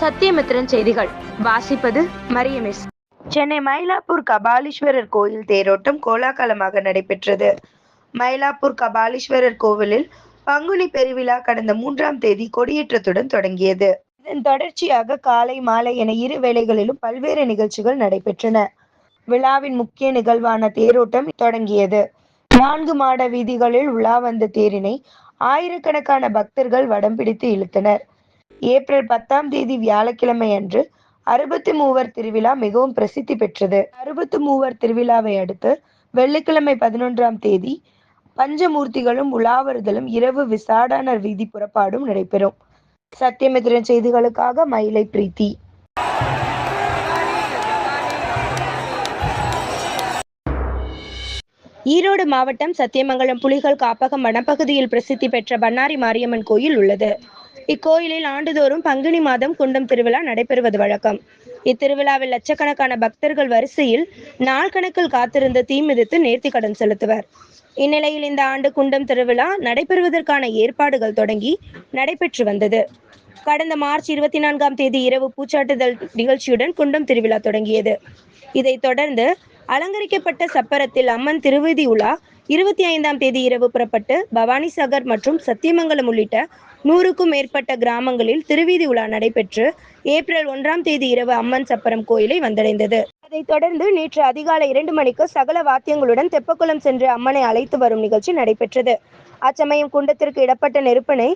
சத்தியமித்திரன் செய்திகள். வாசிப்பது மரியமிஸ். சென்னை மயிலாப்பூர் கபாலீஸ்வரர் கோயில் தேரோட்டம் கோலாகலமாக நடைபெற்றது. மயிலாப்பூர் கபாலீஸ்வரர் கோவிலில் பங்குனி பெருவிழா கடந்த மூன்றாம் தேதி கொடியேற்றத்துடன் தொடங்கியது. இதன் தொடர்ச்சியாக காலை மாலை என இரு வேளைகளிலும் பல்வேறு நிகழ்ச்சிகள் நடைபெற்றன. விழாவின் முக்கிய நிகழ்வான தேரோட்டம் தொடங்கியது. நான்கு மாட வீதிகளில் உலா வந்த தேரினை ஆயிரக்கணக்கான பக்தர்கள் வடம் பிடித்து இழுத்தனர். ஏப்ரல் பத்தாம் தேதி வியாழக்கிழமை அன்று அறுபத்தி மூவர் திருவிழா மிகவும் பிரசித்தி பெற்றது. அறுபத்தி மூவர் திருவிழாவை அடுத்து வெள்ளிக்கிழமை பதினொன்றாம் தேதி பஞ்சமூர்த்திகளும் உலாவறுதலும் இரவு விசாடானர் வீதி புறப்பாடும் நடைபெறும். சத்தியமித்திரன் செய்திகளுக்காக மயிலை பிரீத்தி. ஈரோடு மாவட்டம் சத்தியமங்கலம் புலிகள் காப்பகம் வனப்பகுதியில் பிரசித்தி பெற்ற பண்ணாரி மாரியம்மன் கோயில் உள்ளது. இக்கோயிலில் ஆண்டுதோறும் பங்குனி மாதம் குண்டம் திருவிழா நடைபெறுவது வழக்கம். இத்திருவிழாவில் லட்சக்கணக்கான பக்தர்கள் வரிசையில் நாள் கணக்கில் காத்திருந்த தீ மிதித்து நேர்த்தி கடன் செலுத்துவர். இந்நிலையில் இந்த ஆண்டு குண்டம் திருவிழா நடைபெறுவதற்கான ஏற்பாடுகள் தொடங்கி நடைபெற்று வந்தது. கடந்த மார்ச் இருபத்தி நான்காம் தேதி இரவு பூச்சாட்டுதல் நிகழ்ச்சியுடன் குண்டம் திருவிழா தொடங்கியது. இதைத் தொடர்ந்து அலங்கரிக்கப்பட்ட சப்பரத்தில் அம்மன் திருவிதி உலா இருபத்தி ஐந்தாம் தேதி இரவு புறப்பட்டு பவானிசாகர் மற்றும் சத்தியமங்கலம் உள்ளிட்ட நூறுக்கும் மேற்பட்ட கிராமங்களில் திருவீதி உலா நடைபெற்று ஏப்ரல் ஒன்றாம் தேதி இரவு அம்மன் சப்பரம் கோயிலை வந்தடைந்தது. அதைத் தொடர்ந்து நேற்று அதிகாலை இரண்டு மணிக்கு சகல வாத்தியங்களுடன் தெப்பக்குளம் சென்று அம்மனை அழைத்து வரும் நிகழ்ச்சி நடைபெற்றது. அச்சமயம் குண்டத்திற்கு இடப்பட்ட நெருப்பினை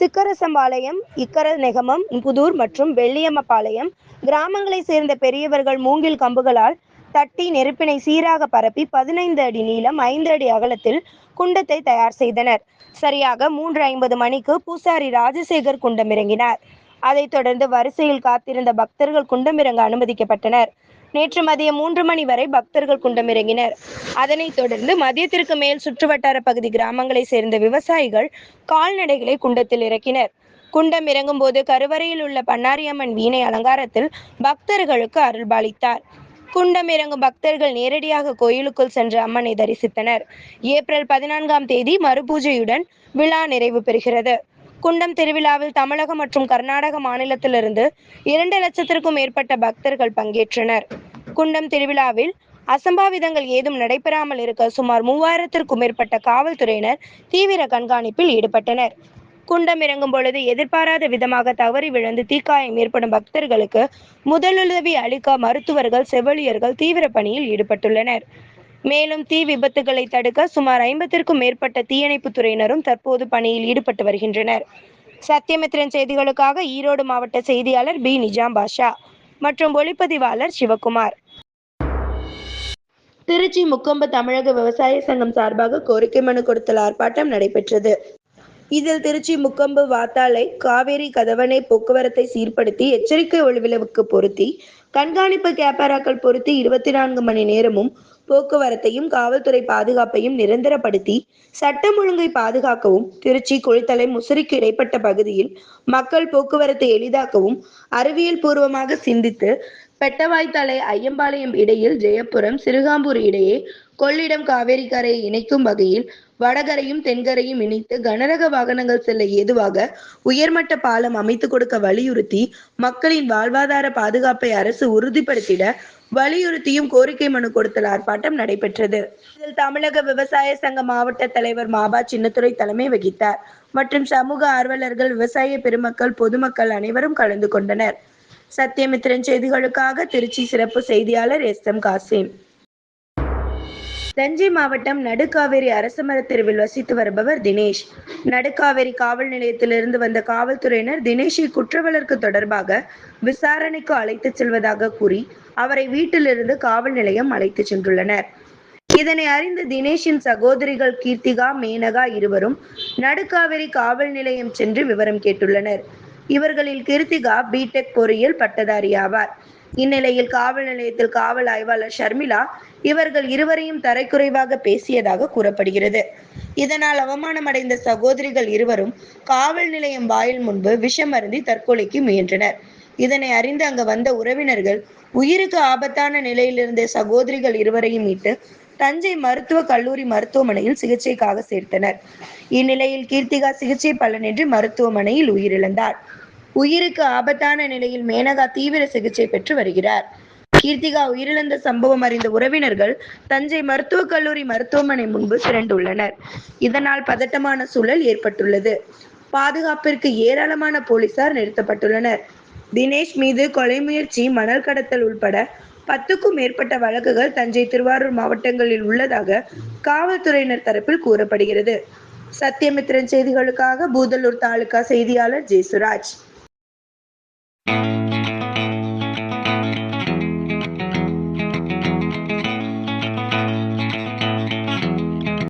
சிக்கரசம்பாளையம் இக்கர நெகமம் புதூர் மற்றும் வெள்ளியம்மபாளையம் கிராமங்களைச் சேர்ந்த பெரியவர்கள் மூங்கில் கம்புகளால் தட்டி நெருப்பினை சீராக பரப்பி பதினைந்து அடி நீளம் ஐந்து அடி அகலத்தில் குண்டத்தை தயார் செய்தனர். சரியாக மூன்று ஐம்பது மணிக்கு பூசாரி ராஜசேகர் குண்டம் இறங்கினார். அதைத் தொடர்ந்து வரிசையில் காத்திருந்த பக்தர்கள் குண்டமிறங்க அனுமதிக்கப்பட்டனர். நேற்று மதியம் மூன்று மணி வரை பக்தர்கள் குண்டம் இறங்கினர். அதனைத் தொடர்ந்து மதியத்திற்கு மேல் சுற்றுவட்டார பகுதி கிராமங்களை சேர்ந்த விவசாயிகள் கால்நடைகளை குண்டத்தில் இறக்கினர். குண்டம் இறங்கும் போது கருவறையில் உள்ள பன்னாரியம்மன் வீணை அலங்காரத்தில் பக்தர்களுக்கு அருள்பாலித்தார். குண்டம் இறங்கும் பக்தர்கள் நேரடியாக கோயிலுக்குள் சென்று அம்மனை தரிசித்தனர். ஏப்ரல் பதினான்காம் தேதி மறுபூஜையுடன் விழா நிறைவு பெறுகிறது. குண்டம் திருவிழாவில் தமிழகம் மற்றும் கர்நாடக மாநிலத்திலிருந்து இரண்டு லட்சத்திற்கும் மேற்பட்ட பக்தர்கள் பங்கேற்றனர். குண்டம் திருவிழாவில் அசம்பாவிதங்கள் ஏதும் நடைபெறாமல் இருக்க சுமார் மூவாயிரத்திற்கும் மேற்பட்ட காவல்துறையினர் தீவிர கண்காணிப்பில் ஈடுபட்டனர். குண்டம் இறங்கும் பொழுது எதிர்பாராத விதமாக தவறி விழுந்து தீக்காயம் ஏற்படும் பக்தர்களுக்கு முதலுதவி அளிக்க மருத்துவர்கள் செவிலியர்கள் தீவிர பணியில் ஈடுபட்டுள்ளனர். மேலும் தீ விபத்துகளை தடுக்க சுமார் ஐம்பத்திற்கும் மேற்பட்ட தீயணைப்பு துறையினரும் தற்போது பணியில் ஈடுபட்டு வருகின்றனர். சத்தியமித்திரன் செய்திகளுக்காக ஈரோடு மாவட்ட செய்தியாளர் பி. நிஜாம் பாஷா மற்றும் ஒளிப்பதிவாளர் சிவகுமார். திருச்சி முக்கொம்பு தமிழக விவசாய சங்கம் சார்பாக கோரிக்கை மனு கொடுத்தல் ஆர்ப்பாட்டம் நடைபெற்றது. இதில் திருச்சி முக்கொம்பு வாத்தாலை காவேரி கதவணை போக்குவரத்தை சீர்படுத்தி எச்சரிக்கை ஒளிவிளவுக்கு பொருத்தி கண்காணிப்பு கேமராக்கள் பொருத்தி இருபத்தி நான்கு மணி நேரமும் போக்குவரத்தையும் காவல்துறை பாதுகாப்பையும் நிரந்தரப்படுத்தி சட்டம் ஒழுங்கை பாதுகாக்கவும் திருச்சி குளித்தலை முசிறிக்கு இடைப்பட்ட பகுதியில் மக்கள் போக்குவரத்தை எளிதாக்கவும் அறிவியல் பூர்வமாக சிந்தித்து பெட்டவாய்த்தலை ஐயம்பாளையம் இடையில் ஜெயபுரம் சிறுகாம்பூர் இடையே கொள்ளிடம் காவேரி கரையை இணைக்கும் வகையில் வடகரையும் தென்கரையும் இணைத்து கனரக வாகனங்கள் செல்ல ஏதுவாக உயர்மட்ட பாலம் அமைத்து கொடுக்க வலியுறுத்தி மக்களின் வாழ்வாதார பாதுகாப்பை அரசு உறுதிப்படுத்திட வலியுறுத்தியும் கோரிக்கை மனு கொடுத்தல் ஆர்ப்பாட்டம் நடைபெற்றது. இதில் தமிழக விவசாய சங்க மாவட்ட தலைவர் மாபா சின்னத்துறை தலைமை வகித்தார். மற்றும் சமூக ஆர்வலர்கள் விவசாய பெருமக்கள் பொதுமக்கள் அனைவரும் கலந்து கொண்டனர். சத்தியமித்திரன் செய்திகளுக்காக திருச்சி சிறப்பு செய்தியாளர் எஸ் எம் காசிம். தஞ்சை மாவட்டம் நடுக்காவேரி அரசமர தெருவில் வசித்து வருபவர் தினேஷ். நடுக்காவேரி காவல் நிலையத்திலிருந்து வந்த காவல்துறையினர் தினேஷை குற்றவழக்கு தொடர்பாக விசாரணைக்கு அழைத்துச் செல்வதாக கூறி அவரை வீட்டிலிருந்து காவல் நிலையம் அழைத்துச் சென்றுள்ளனர். இதனை அறிந்த தினேஷின் சகோதரிகள் கீர்த்திகா மேனகா இருவரும் நடுக்காவேரி காவல் நிலையம் சென்று விவரம் கேட்டுள்ளனர். இவர்களில் கீர்த்திகா பிடெக் பொறியியல் பட்டதாரி ஆவார். இந்நிலையில் காவல் நிலையத்தில் காவல் ஆய்வாளர் ஷர்மிளா இவர்கள் இருவரையும் தரைக்குறைவாக பேசியதாக கூறப்படுகிறது. இதனால் அவமானமடைந்த சகோதரிகள் இருவரும் காவல் நிலையம் வாயில் முன்பு விஷம் அருந்தி தற்கொலைக்கு முயன்றனர். இதனை அறிந்து அங்கு வந்த உறவினர்கள் உயிருக்கு ஆபத்தான நிலையிலிருந்த சகோதரிகள் இருவரையும் மீட்டு தஞ்சை மருத்துவ கல்லூரி மருத்துவமனையில் சிகிச்சைக்காக சேர்த்தனர். இந்நிலையில் கீர்த்திகா சிகிச்சை பலனின்றி மருத்துவமனையில் உயிரிழந்தார். உயிருக்கு ஆபத்தான நிலையில் மேனகா தீவிர சிகிச்சை பெற்று வருகிறார். கீர்த்திகா உயிரிழந்த சம்பவம் அறிந்த உறவினர்கள் தஞ்சை மருத்துவக் கல்லூரி மருத்துவமனை முன்பு திரண்டுள்ளனர். இதனால் பதட்டமான சூழல் ஏற்பட்டுள்ளது. பாதுகாப்பிற்கு ஏராளமான போலீசார் நிறுத்தப்பட்டுள்ளனர். தினேஷ் மீது கொலை முயற்சி மணல் கடத்தல் உள்பட பத்துக்கும் மேற்பட்ட வழக்குகள் தஞ்சை திருவாரூர் மாவட்டங்களில் உள்ளதாக காவல்துறையினர் தரப்பில் கூறப்படுகிறது. சத்தியமித்திரன் செய்திகளுக்காக பூதலூர் தாலுகா செய்தியாளர் ஜெயசுராஜ்.